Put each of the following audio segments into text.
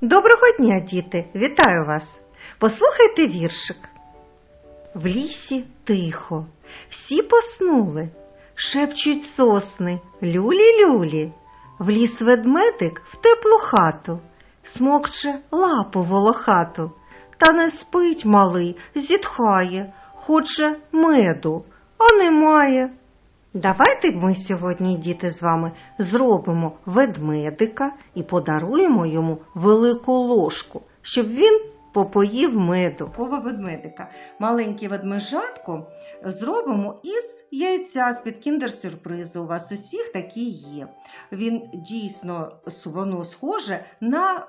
Доброго дня, діти! Вітаю вас! Послухайте віршик. В лісі тихо, всі поснули, шепчуть сосни люлі-люлі. В ліс ведмедик в теплу хату, смокче лапу волохату, та не спить малий, зітхає, хоче меду, а немає. Давайте ми сьогодні, діти, з вами зробимо ведмедика і подаруємо йому велику ложку, щоб він попоїв меду. Кова ведмедика. Маленьке ведмежатко зробимо із яйця з-під кіндер-сюрпризу. У вас усіх такі є. Він дійсно воно схоже на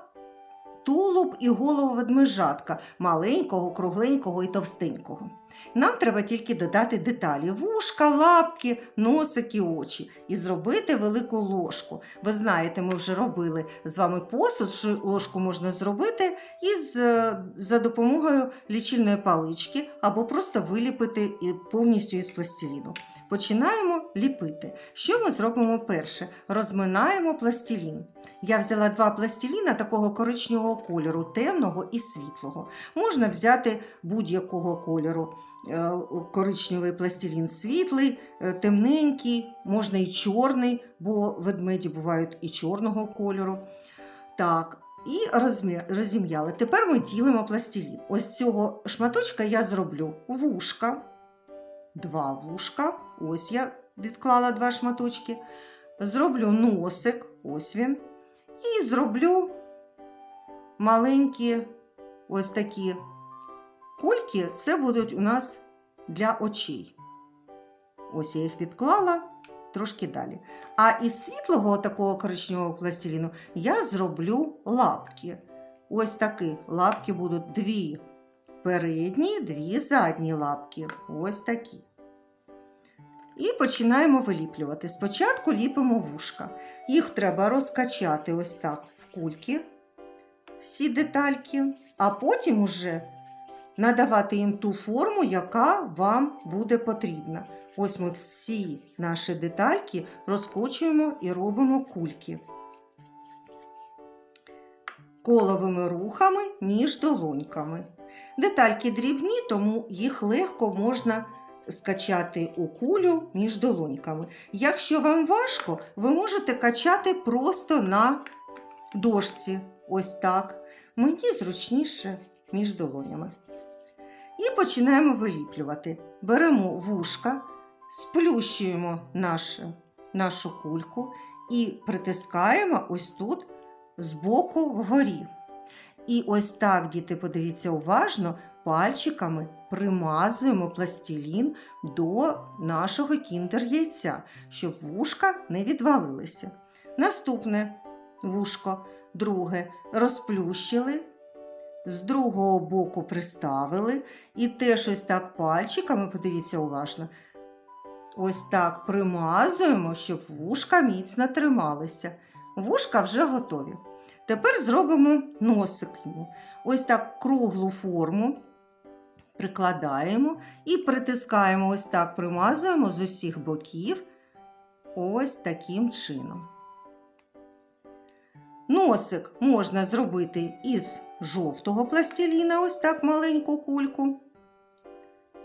тулуб і голову ведмежатка, маленького, кругленького і товстенького. Нам треба тільки додати деталі: вушка, лапки, носики, очі і зробити велику ложку. Ви знаєте, ми вже робили з вами посуд, що ложку можна зробити із, е, за допомогою лічильної палички або просто виліпити повністю із пластиліну. Починаємо ліпити. Що ми зробимо перше? Розминаємо пластилін. Я взяла два пластиліна такого коричневого кольору, темного і світлого. Можна взяти будь-якого кольору. Е, Коричневий пластилін світлий, е, темненький, можна і чорний, бо ведмеді бувають і чорного кольору. Так, і розім'яли. Тепер ми ділимо пластилін. Ось цього шматочка я зроблю вушка, два вушка. Ось я відклала два шматочки. Зроблю носик, ось він. І зроблю маленькі ось такі кульки. Це будуть у нас для очей. Ось я їх відклала трошки далі. А із світлого такого коричневого пластиліну я зроблю лапки. Ось такі лапки будуть дві передні, дві задні лапки. Ось такі. І починаємо виліплювати. Спочатку ліпимо вушка. Їх треба розкачати ось так в кульки, всі детальки, а потім уже надавати їм ту форму, яка вам буде потрібна. Ось ми всі наші детальки розкочуємо і робимо кульки. Коловими рухами між долоньками. Детальки дрібні, тому їх легко можна скачати у кулю між долоньками. Якщо вам важко, ви можете качати просто на дошці. Ось так. Мені зручніше між долонями. І починаємо виліплювати. Беремо вушка, сплющуємо нашу, нашу кульку і притискаємо ось тут збоку вгорі. І ось так, діти, подивіться уважно, пальчиками примазуємо пластилін до нашого кіндер-яйця, щоб вушка не відвалилися. Наступне вушко, друге, розплющили, з другого боку приставили і теж ось так пальчиками, подивіться уважно, ось так примазуємо, щоб вушка міцно трималися. Вушка вже готові. Тепер зробимо носик йому. Ось так круглу форму прикладаємо і притискаємо, ось так примазуємо з усіх боків. Ось таким чином. Носик можна зробити із жовтого пластиліна, ось так маленьку кульку.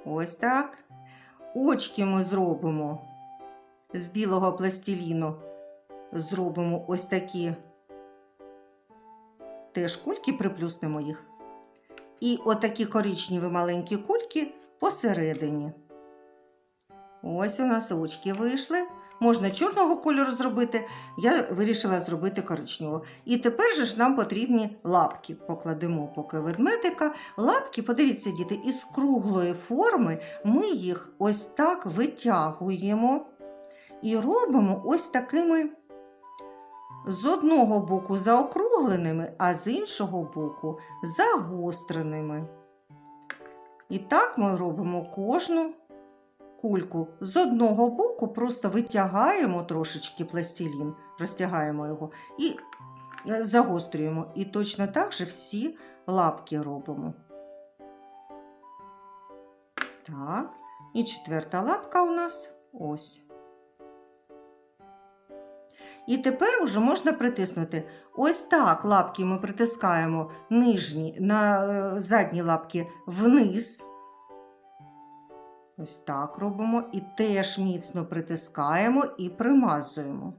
Ось так. Очки ми зробимо з білого пластиліну. Зробимо ось такі теж кульки, приплюснемо їх. І отакі коричневі маленькі кульки посередині. Ось у нас очки вийшли. Можна чорного кольору зробити, я вирішила зробити коричневого. І тепер же ж нам потрібні лапки. Покладемо поки ведмедика. Лапки, подивіться, діти, із круглої форми ми їх ось так витягуємо і робимо ось такими з одного боку заокругленими, а з іншого боку загостреними. І так ми робимо кожну кульку. З одного боку просто витягаємо трошечки пластилін, розтягаємо його і е, загострюємо. І точно так же всі лапки робимо. Так, і четверта лапка у нас ось. І тепер уже можна притиснути. Ось так лапки ми притискаємо нижні на е, задні лапки вниз. Ось так робимо і теж міцно притискаємо і примазуємо.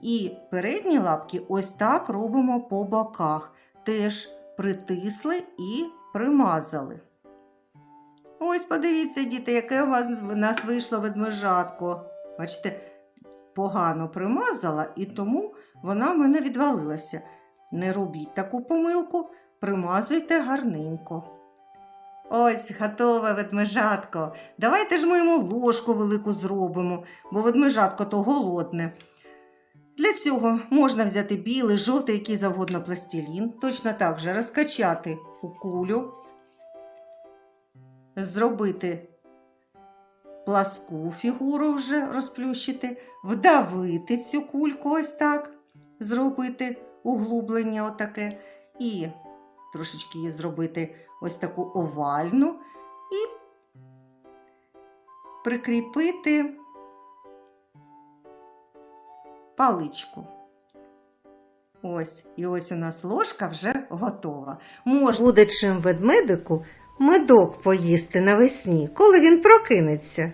І передні лапки ось так робимо по боках. Теж притисли і примазали. Ось подивіться, діти, яке у вас в нас вийшло ведмежатко. Бачите, погано примазала, і тому вона в мене відвалилася. Не робіть таку помилку, примазуйте гарненько. Ось, готове ведмежатко. Давайте ж ми йому ложку велику зробимо, бо ведмежатко то голодне. Для цього можна взяти білий, жовтий, який завгодно пластилін, точно так же розкачати у кулю, зробити пласку фігуру вже розплющити, вдавити цю кульку ось так, зробити углублення отаке, і трошечки її зробити ось таку овальну і прикріпити паличку. Ось, і ось у нас ложка вже готова. Можна Буде чим ведмедику медок поїсти навесні, коли він прокинеться.